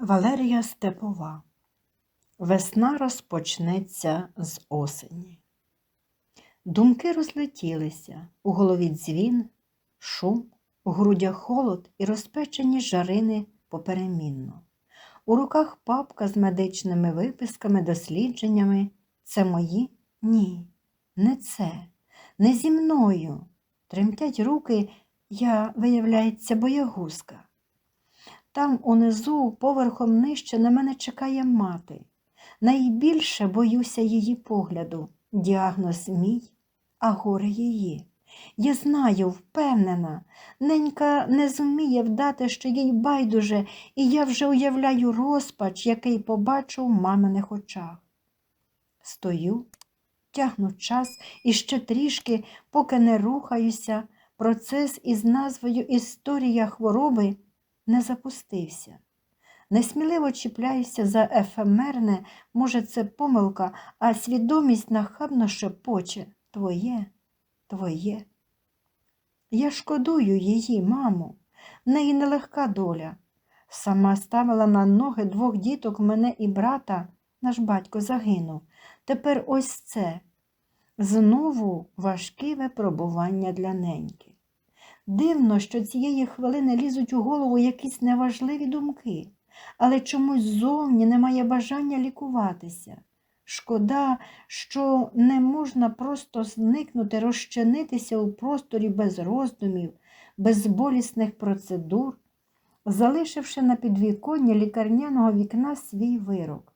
Валерія Степова. Весна розпочнеться з осені. Думки розлетілися, у голові дзвін, шум, у грудях холод і розпечені жарини поперемінно. У руках папка з медичними виписками, дослідженнями. Це мої? Ні, не це, не зі мною. Тремтять руки, я, виявляється, боягузка. Там унизу, поверхом нижче, на мене чекає мати. Найбільше боюся її погляду. Діагноз мій, а горе її. Я знаю, впевнена, ненька не зуміє вдати, що їй байдуже, і я вже уявляю розпач, який побачу в маминих очах. Стою, тягну час і ще трішки, поки не рухаюся, процес із назвою Історія хвороби не запустився. Несміливо чіпляюся за ефемерне, може, це помилка, а свідомість нахабно шепоче Твоє, твоє. Я шкодую її, маму, в неї нелегка доля. Сама ставила на ноги двох діток мене і брата, наш батько загинув. Тепер ось це. Знову важке випробування для неньки. Дивно, що цієї хвилини лізуть у голову якісь неважливі думки, але чомусь зовні немає бажання лікуватися. Шкода, що не можна просто зникнути, розчинитися у просторі без роздумів, без болісних процедур, залишивши на підвіконні лікарняного вікна свій вирок,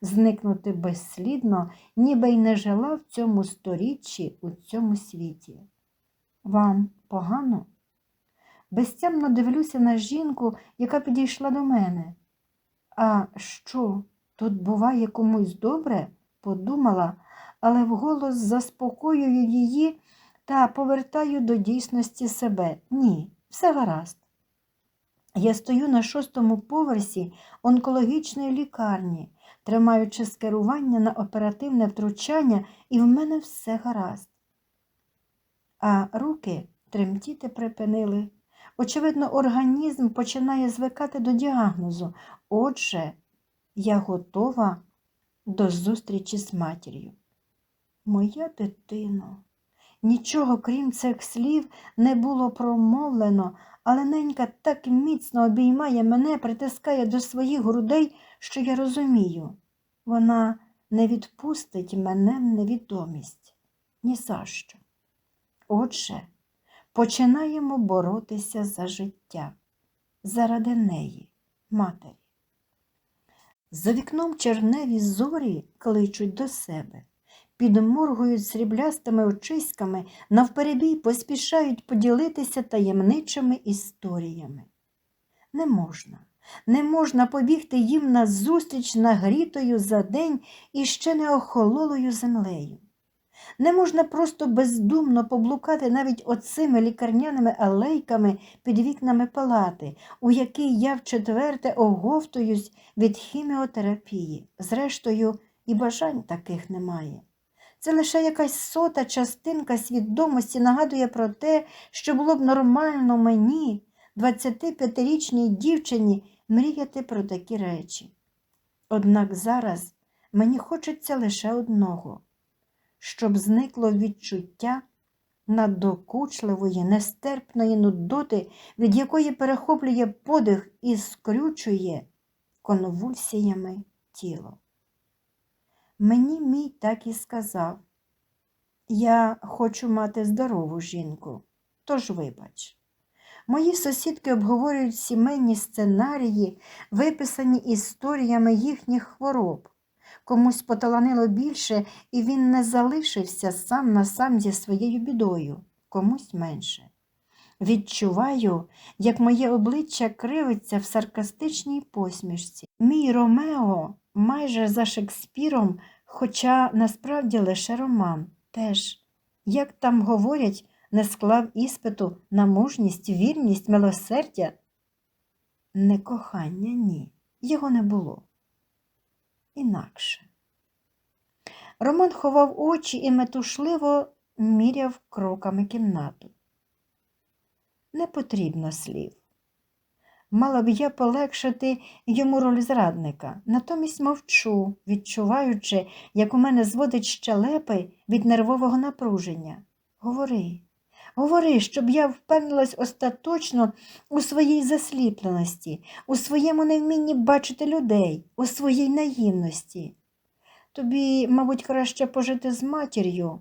зникнути безслідно, ніби й не жила в цьому сторіччі, у цьому світі. Вам погано? Безтямно дивлюся на жінку, яка підійшла до мене. А що, тут буває комусь добре? подумала, але вголос заспокоюю її та повертаю до дійсності себе. Ні, все гаразд. Я стою на шостому поверсі онкологічної лікарні, тримаючи скерування на оперативне втручання, і в мене все гаразд. А руки тремтіти припинили. Очевидно, організм починає звикати до діагнозу. Отже, я готова до зустрічі з матір'ю. Моя дитино, нічого крім цих слів не було промовлено, але ненька так міцно обіймає мене, притискає до своїх грудей, що я розумію. Вона не відпустить мене в невідомість. Ні за що. Отже, починаємо боротися за життя, заради неї, матері. За вікном черневі зорі кличуть до себе, підморгують сріблястими очиськами, навперебій поспішають поділитися таємничими історіями. Не можна, не можна побігти їм назустріч нагрітою за день і ще не охололою землею. Не можна просто бездумно поблукати навіть оцими лікарняними алейками під вікнами палати, у якій я вчетверте оговтуюсь від хіміотерапії. Зрештою, і бажань таких немає. Це лише якась сота частинка свідомості нагадує про те, що було б нормально мені, 25-річній дівчині, мріяти про такі речі. Однак зараз мені хочеться лише одного щоб зникло відчуття надокучливої, нестерпної нудоти, від якої перехоплює подих і скрючує конвульсіями тіло. Мені мій так і сказав, я хочу мати здорову жінку, тож вибач. Мої сусідки обговорюють сімейні сценарії, виписані історіями їхніх хвороб. Комусь поталанило більше, і він не залишився сам на сам зі своєю бідою, комусь менше. Відчуваю, як моє обличчя кривиться в саркастичній посмішці. Мій Ромео майже за Шекспіром, хоча насправді лише роман, теж, як там говорять, не склав іспиту на мужність, вірність, милосердя. Не кохання, ні, його не було інакше. Роман ховав очі і метушливо міряв кроками кімнату. Не потрібно слів. Мала б я полегшити йому роль зрадника. Натомість мовчу, відчуваючи, як у мене зводить щелепи від нервового напруження. Говори, говори, щоб я впевнилась остаточно у своїй засліпленості, у своєму невмінні бачити людей, у своїй наївності. Тобі, мабуть, краще пожити з матір'ю.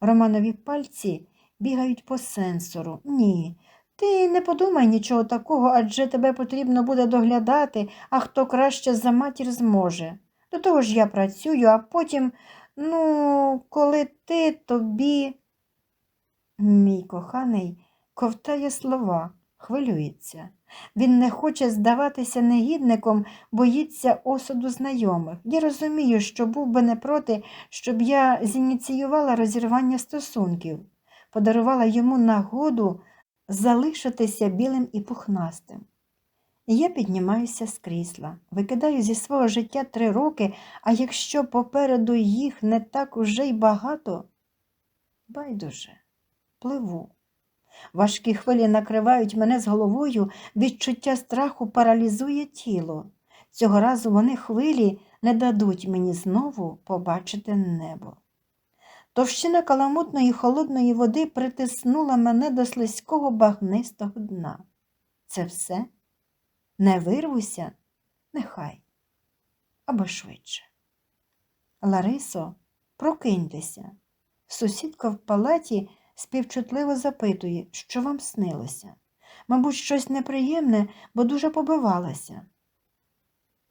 Романові пальці бігають по сенсору. Ні. Ти не подумай нічого такого, адже тебе потрібно буде доглядати, а хто краще за матір зможе. До того ж я працюю, а потім, ну, коли ти тобі. Мій коханий ковтає слова, хвилюється. Він не хоче здаватися негідником, боїться осуду знайомих. Я розумію, що був би не проти, щоб я зініціювала розірвання стосунків, подарувала йому нагоду залишитися білим і пухнастим. Я піднімаюся з крісла, викидаю зі свого життя три роки, а якщо попереду їх не так уже й багато, байдуже, пливу. Важкі хвилі накривають мене з головою, відчуття страху паралізує тіло. Цього разу вони хвилі не дадуть мені знову побачити небо. Товщина каламутної холодної води притиснула мене до слизького багнистого дна. Це все? Не вирвуся? Нехай. Або швидше. Ларисо, прокиньтеся. Сусідка в палаті співчутливо запитує, що вам снилося. Мабуть, щось неприємне, бо дуже побивалася.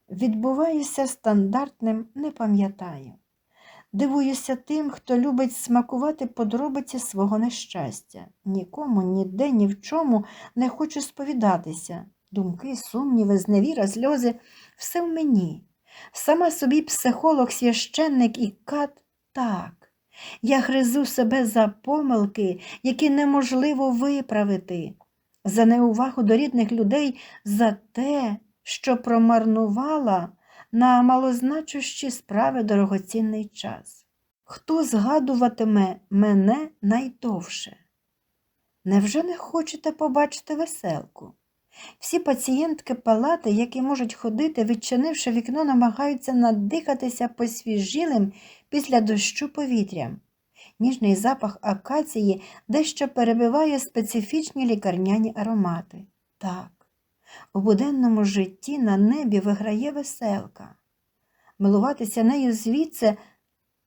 Відбуваюся стандартним, не пам'ятаю. Дивуюся тим, хто любить смакувати подробиці свого нещастя. Нікому, ніде, ні в чому не хочу сповідатися. Думки, сумніви, зневіра, сльози все в мені. Сама собі психолог, священник і кат так. Я гризу себе за помилки, які неможливо виправити, за неувагу до рідних людей, за те, що промарнувала на малозначущі справи дорогоцінний час. Хто згадуватиме мене найдовше? Невже не хочете побачити веселку? Всі пацієнтки палати, які можуть ходити, відчинивши вікно, намагаються надихатися посвіжілим після дощу повітрям. Ніжний запах акації дещо перебиває специфічні лікарняні аромати. Так, у буденному житті на небі виграє веселка. Милуватися нею звідси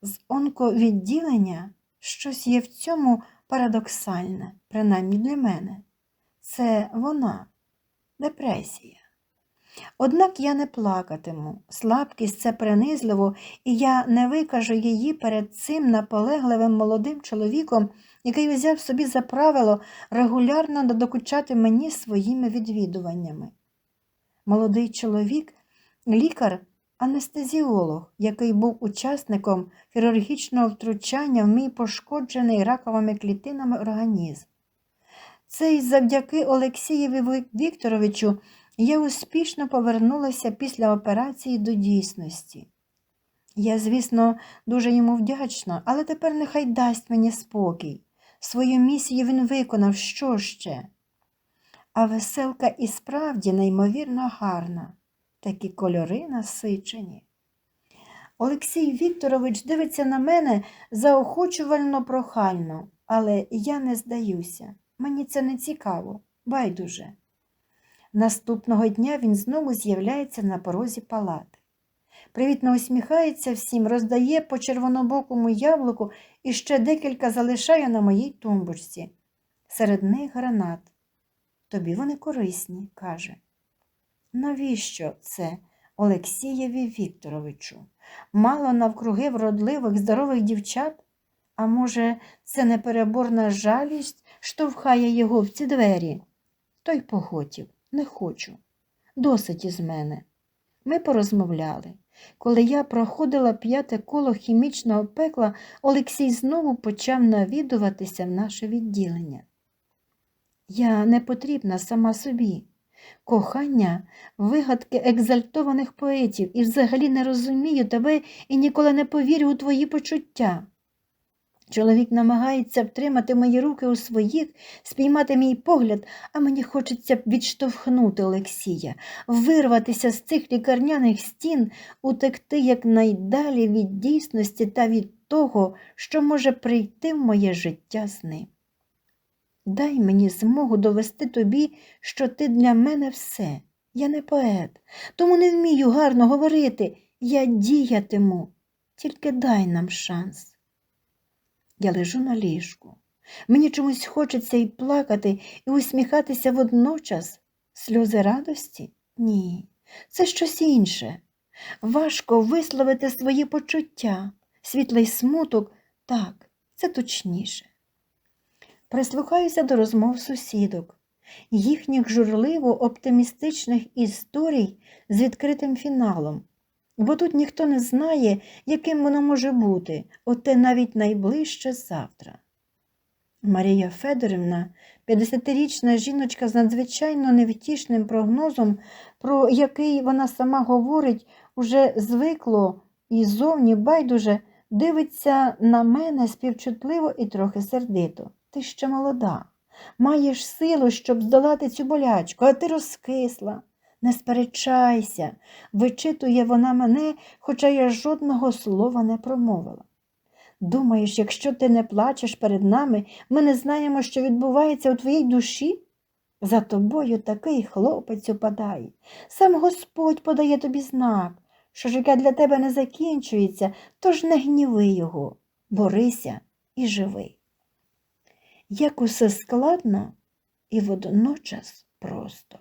з онковідділення щось є в цьому парадоксальне, принаймні для мене. Це вона, депресія. Однак я не плакатиму, слабкість це принизливо, і я не викажу її перед цим наполегливим молодим чоловіком, який взяв собі за правило регулярно надокучати мені своїми відвідуваннями. Молодий чоловік, лікар, анестезіолог, який був учасником хірургічного втручання в мій пошкоджений раковими клітинами організм. Це й завдяки Олексієві Вікторовичу я успішно повернулася після операції до дійсності. Я, звісно, дуже йому вдячна, але тепер нехай дасть мені спокій. Свою місію він виконав що ще. А веселка і справді неймовірно гарна, такі кольори насичені. Олексій Вікторович дивиться на мене заохочувально прохально, але я не здаюся. Мені це не цікаво, байдуже. Наступного дня він знову з'являється на порозі палати. Привітно усміхається всім, роздає по червонобокому яблуку і ще декілька залишає на моїй тумбочці. Серед них гранат. Тобі вони корисні, каже. Навіщо це Олексієві Вікторовичу? Мало навкруги вродливих, здорових дівчат? А може, це непереборна жалість штовхає його в ці двері? Той похотів. Не хочу. Досить із мене. Ми порозмовляли. Коли я проходила п'яте коло хімічного пекла, Олексій знову почав навідуватися в наше відділення. Я не потрібна сама собі. Кохання вигадки екзальтованих поетів і взагалі не розумію тебе і ніколи не повірю у твої почуття. Чоловік намагається втримати мої руки у своїх, спіймати мій погляд, а мені хочеться відштовхнути Олексія, вирватися з цих лікарняних стін, утекти якнайдалі від дійсності та від того, що може прийти в моє життя з ним. Дай мені змогу довести тобі, що ти для мене все. Я не поет, тому не вмію гарно говорити. Я діятиму. Тільки дай нам шанс. Я лежу на ліжку. Мені чомусь хочеться і плакати, і усміхатися водночас. Сльози радості? Ні, це щось інше. Важко висловити свої почуття, світлий смуток, так, це точніше. Прислухаюся до розмов сусідок, їхніх журливо оптимістичних історій з відкритим фіналом, бо тут ніхто не знає, яким воно може бути, оте навіть найближче завтра. Марія Федорівна, 50-річна жіночка з надзвичайно невтішним прогнозом, про який вона сама говорить, уже звикло і зовні байдуже, дивиться на мене співчутливо і трохи сердито. Ти ще молода, маєш силу, щоб здолати цю болячку, а ти розкисла. Не сперечайся, вичитує вона мене, хоча я жодного слова не промовила. Думаєш, якщо ти не плачеш перед нами, ми не знаємо, що відбувається у твоїй душі? За тобою такий хлопець упадає. Сам Господь подає тобі знак, що життя для тебе не закінчується, тож не гніви його, борися і живи. Як усе складно і водночас просто.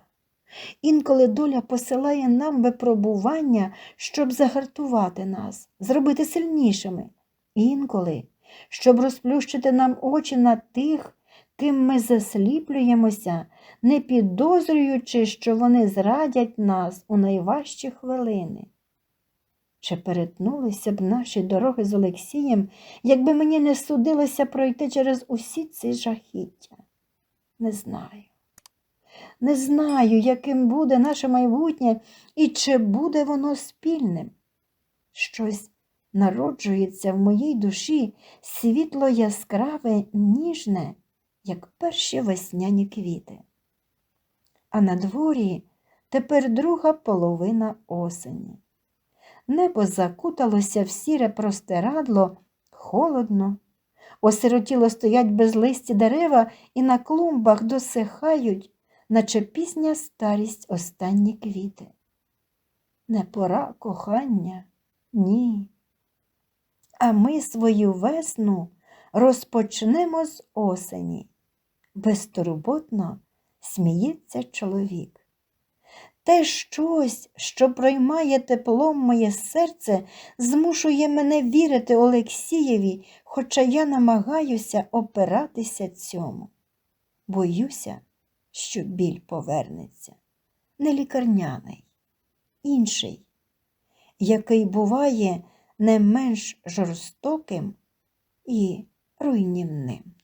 Інколи доля посилає нам випробування, щоб загартувати нас, зробити сильнішими. Інколи, щоб розплющити нам очі на тих, ким ми засліплюємося, не підозрюючи, що вони зрадять нас у найважчі хвилини. Чи перетнулися б наші дороги з Олексієм, якби мені не судилося пройти через усі ці жахіття? Не знаю. Не знаю, яким буде наше майбутнє і чи буде воно спільним. Щось народжується в моїй душі світло яскраве, ніжне, як перші весняні квіти. А на дворі тепер друга половина осені. Небо закуталося в сіре простирадло, холодно. Осиротіло стоять безлисті дерева і на клумбах досихають, наче пізня старість останні квіти. Не пора кохання, ні. А ми свою весну розпочнемо з осені. Безтурботно сміється чоловік. Те щось, що проймає теплом моє серце, змушує мене вірити Олексієві, хоча я намагаюся опиратися цьому. Боюся, що біль повернеться, не лікарняний, інший, який буває не менш жорстоким і руйнівним.